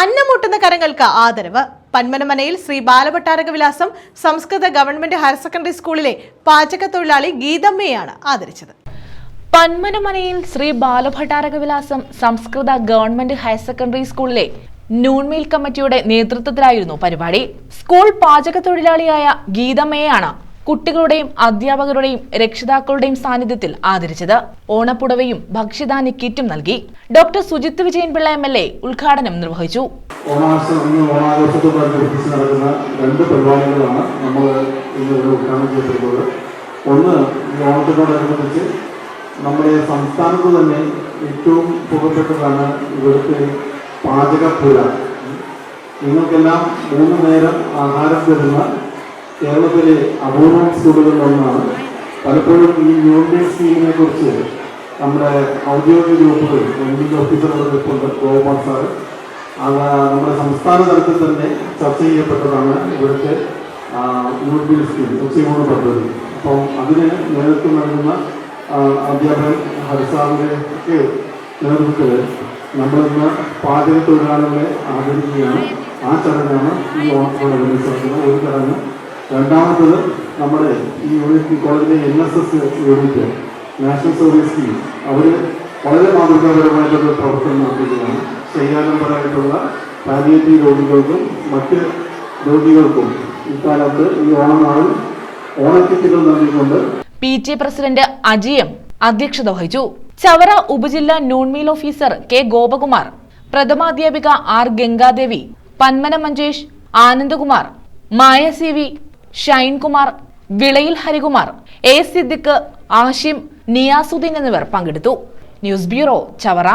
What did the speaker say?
അന്നമുട്ടുന്ന കരങ്ങൾക്ക് ആദരവ്. പന്മനമനയിൽ Shri Balabhattaraka Vilasam Samskrita government higher secondary സ്കൂളിലെ പാചക തൊഴിലാളി ഗീതമ്മയാണ് ആദരിച്ചത്. പന്മനമനയിൽ Shri Balabhattaraka Vilasam Samskrita government higher secondary സ്കൂളിലെ നൂൺമീൽ കമ്മിറ്റിയുടെ നേതൃത്വത്തിലായിരുന്നു പരിപാടി. സ്കൂൾ പാചക തൊഴിലാളിയായ ഗീതമ്മയെയാണ് കുട്ടികളുടെയും അധ്യാപകരുടെയും രക്ഷിതാക്കളുടെയും സാന്നിധ്യത്തിൽ ആദരിച്ചത്. ഓണപ്പുടവയും ഭക്ഷ്യധാന്യ കിറ്റും നൽകി. Doctor Sujith Vijayanpillai M L A ഉദ്ഘാടനം നിർവഹിച്ചു. രണ്ട് പരിപാടികളാണ് നമ്മൾ ഇന്ന് ഇവിടെ ഉദ്ഘാടനം ചെയ്തിട്ടുള്ളത്. ഒന്ന് ഈ ഓണത്തിനോടനുബന്ധിച്ച് നമ്മുടെ സംസ്ഥാനത്ത് തന്നെ ഏറ്റവും പുറപ്പെട്ടതാണ് ഇവിടുത്തെ പാചകപ്പുര. നിങ്ങൾക്കെല്ലാം മൂന്ന് നേരം ആഹാരം തരുന്ന കേരളത്തിലെ അപൂർവം സ്കൂളുകളിലൊന്നാണ് പലപ്പോഴും ഈ യൂണിയൻ സ്കീമിനെ കുറിച്ച് നമ്മുടെ ഔദ്യോഗിക ഗ്രൂപ്പുകൾ ഗവൺമെന്റ് ഓഫീസറുടെ റിപ്പോർട്ട് ഗോപാൽ സാറ്. അത് നമ്മുടെ സംസ്ഥാന തലത്തിൽ തന്നെ ചർച്ച ചെയ്യപ്പെട്ടതാണ് ഇവിടുത്തെ യൂണിയൻ സ്കീം ഉച്ചയൂണ് പദ്ധതി. അപ്പം അതിന് നേതൃത്വം നൽകുന്ന അധ്യാപകൻ ഹരിസാറിന്റെ ഒക്കെ നേതൃത്വത്തിൽ നമ്മളിന്ന് പാചക തൊഴിലാളികളെ ആദരിക്കുകയാണ്. ആ ചടങ്ങാണ് ഈ നടക്കുന്നത് ഒരു ചടങ്ങ് രണ്ടാമത്തത് നമ്മുടെ ഈ യൂണിറ്റ് കോളേജിലെ N S S unit national service scheme അവർ വളരെ മാതൃകാപരമായിട്ടുള്ള പ്രവർത്തനം നടത്തുകയാണ് ചെയ്യാനമ്പരായിട്ടുള്ള പാലിയേറ്റീവ് രോഗികൾക്കും മറ്റ് രോഗികൾക്കും ഇക്കാലത്ത് ഈ ഓണനാളിൽ ഓണക്കിറ്റുകൾ നൽകിക്കൊണ്ട് പി ടി പ്രസിഡന്റ് അജിയം അധ്യക്ഷത വഹിച്ചു. ചവറ ഉപജില്ല noon meal officer K Gopakumar പ്രഥമാധ്യാപിക R Gangadevi Panmana Manjesh Anandakumar Maya C V Shinekumar Vilayil Harikumar A Siddique Ashim Niyasudeen എന്നിവർ പങ്കെടുത്തു. News bureau Chavara.